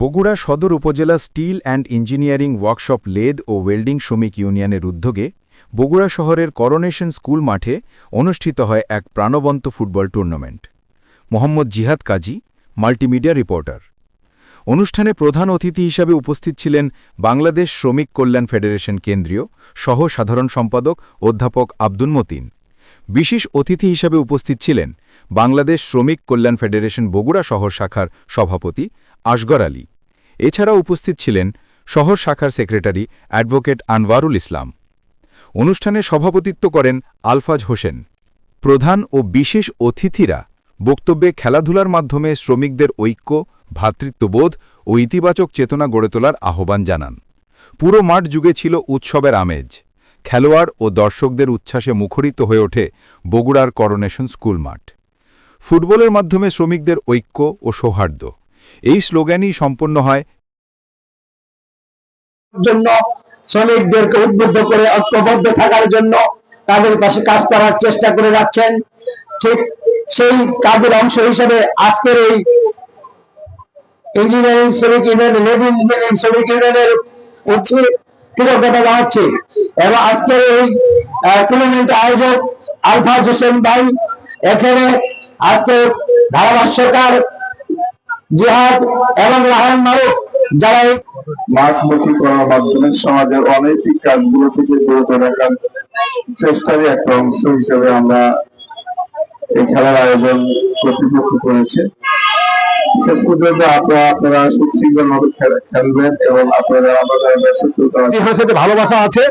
বগুড়া সদর উপজেলা steel and engineering workshop lathe O welding শ্রমিক ইউনিয়নের উদ্যোগে বগুড়া শহরের করোনেশন স্কুল মাঠে অনুষ্ঠিত হয় এক প্রাণবন্ত ফুটবল টুর্নামেন্ট। মোহাম্মদ জিহাদ কাজী, মাল্টিমিডিয়া রিপোর্টার। অনুষ্ঠানে প্রধান অতিথি হিসাবে উপস্থিত ছিলেন বাংলাদেশ শ্রমিক কল্যাণ ফেডারেশন কেন্দ্রীয় সহ সাধারণ সম্পাদক অধ্যাপক আব্দুল মতিন। বিশেষ অতিথি হিসাবে উপস্থিত ছিলেন বাংলাদেশ শ্রমিক কল্যাণ ফেডারেশন বগুড়া শহর শাখার সভাপতি আসগর আলী। এছাড়াও উপস্থিত ছিলেন শহর শাখার সেক্রেটারি অ্যাডভোকেট আনওয়ারুল ইসলাম। অনুষ্ঠানে সভাপতিত্ব করেন আলফাজ হোসেন। প্রধান ও বিশেষ অতিথিরা বক্তব্যে খেলাধুলার মাধ্যমে শ্রমিকদের ঐক্য, ভ্রাতৃত্ববোধ ও ইতিবাচক চেতনা গড়ে তোলার আহ্বান জানান। পুরো মাঠ যুগে ছিল উৎসবের আমেজ। খেলোয়াড় ও দর্শকদের উচ্ছ্বাসে মুখরিত হয়ে ওঠে বগুড়ার করোনেশন স্কুল মাঠ। ফুটবলের মাধ্যমে শ্রমিকদের ঐক্য ও সৌহার্দ্য। এই স্লোগানই সম্পন্ন হয়। জন্য শ্রমিকদেরকে উদ্বুদ্ধ করে ঐক্যবদ্ধ থাকার জন্য তাদের পাশে কাজ করার চেষ্টা করে যাচ্ছেন। ঠিক সেই কাজের অংশ হিসেবে আজকের এই ইঞ্জিনিয়ারিং শ্রমিক ইউনিয়ন, লেবি ইঞ্জিনিয়ারিং শ্রমিক ইউনিয়নের হচ্ছে কৃতজ্ঞতা জানাচ্ছি এবং আজকের এই টুর্নামেন্ট আয়োজক আলফাজ হোসেন ভাই, এখানে আজকে ধারাভাষ্যকার জিহাদ এবং রাহান মারুফ যারা এই মাঠমুখী করার মাধ্যমে সমাজের অনৈতিক কাজগুলো থেকে বিরত রাখার চেষ্টারই একটা অংশ হিসেবে আমরা এই খেলার আয়োজন কর্তৃপক্ষ করেছে। শেষ পর্যন্ত আপনারা আপনারা সুশৃঙ্খল ভাবে খেলবেন এবং আপনারা আমাদের ভালোবাসা আছে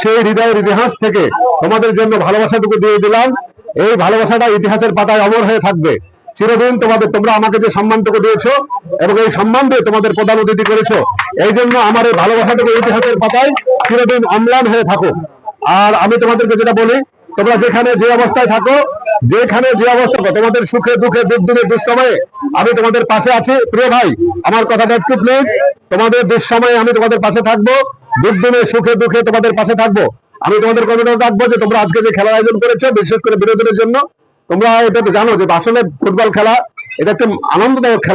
সেই হৃদয়ের ইতিহাস থেকে তোমাদের জন্য ভালোবাসাটুকু দিয়ে দিলাম। এই ভালোবাসাটা ইতিহাসের পাতায় অমর হয়ে থাকবে। চিরদিন তোমাদের, তোমরা আমাকে যে সম্মানটুকু দিয়েছ এবং এই সম্মান দিয়ে তোমাদের প্রধান অতিথি করেছ, এই জন্য আমার এই ভালোবাসাটুকু ইতিহাসের পাতায় চিরদিন অম্লান হয়ে থাকো। আর আমি তোমাদেরকে যেটা বলি, তোমরা যেখানে যে অবস্থায় থাকো, যেখানে যে অবস্থা তোমাদের সুখে দুঃখে দুর্দিনে দুঃসময়ে আমি তোমাদের পাশে আছি। প্রিয় ভাই, আমার কথাটা একটু প্লিজ তোমাদের দুঃসময়ে আমি তোমাদের পাশে থাকব, দুর্দিনে সুখে দুঃখে তোমাদের পাশে থাকব। আমি তোমাদের কথা রাখব যে তোমরা আজকে যে খেলার আয়োজন করেছ, বিশেষ করে বিনোদনের জন্য তোমরা এটা তো জানো যে আসলে ফুটবল খেলা এটা একটা আনন্দদায়ক খেলা।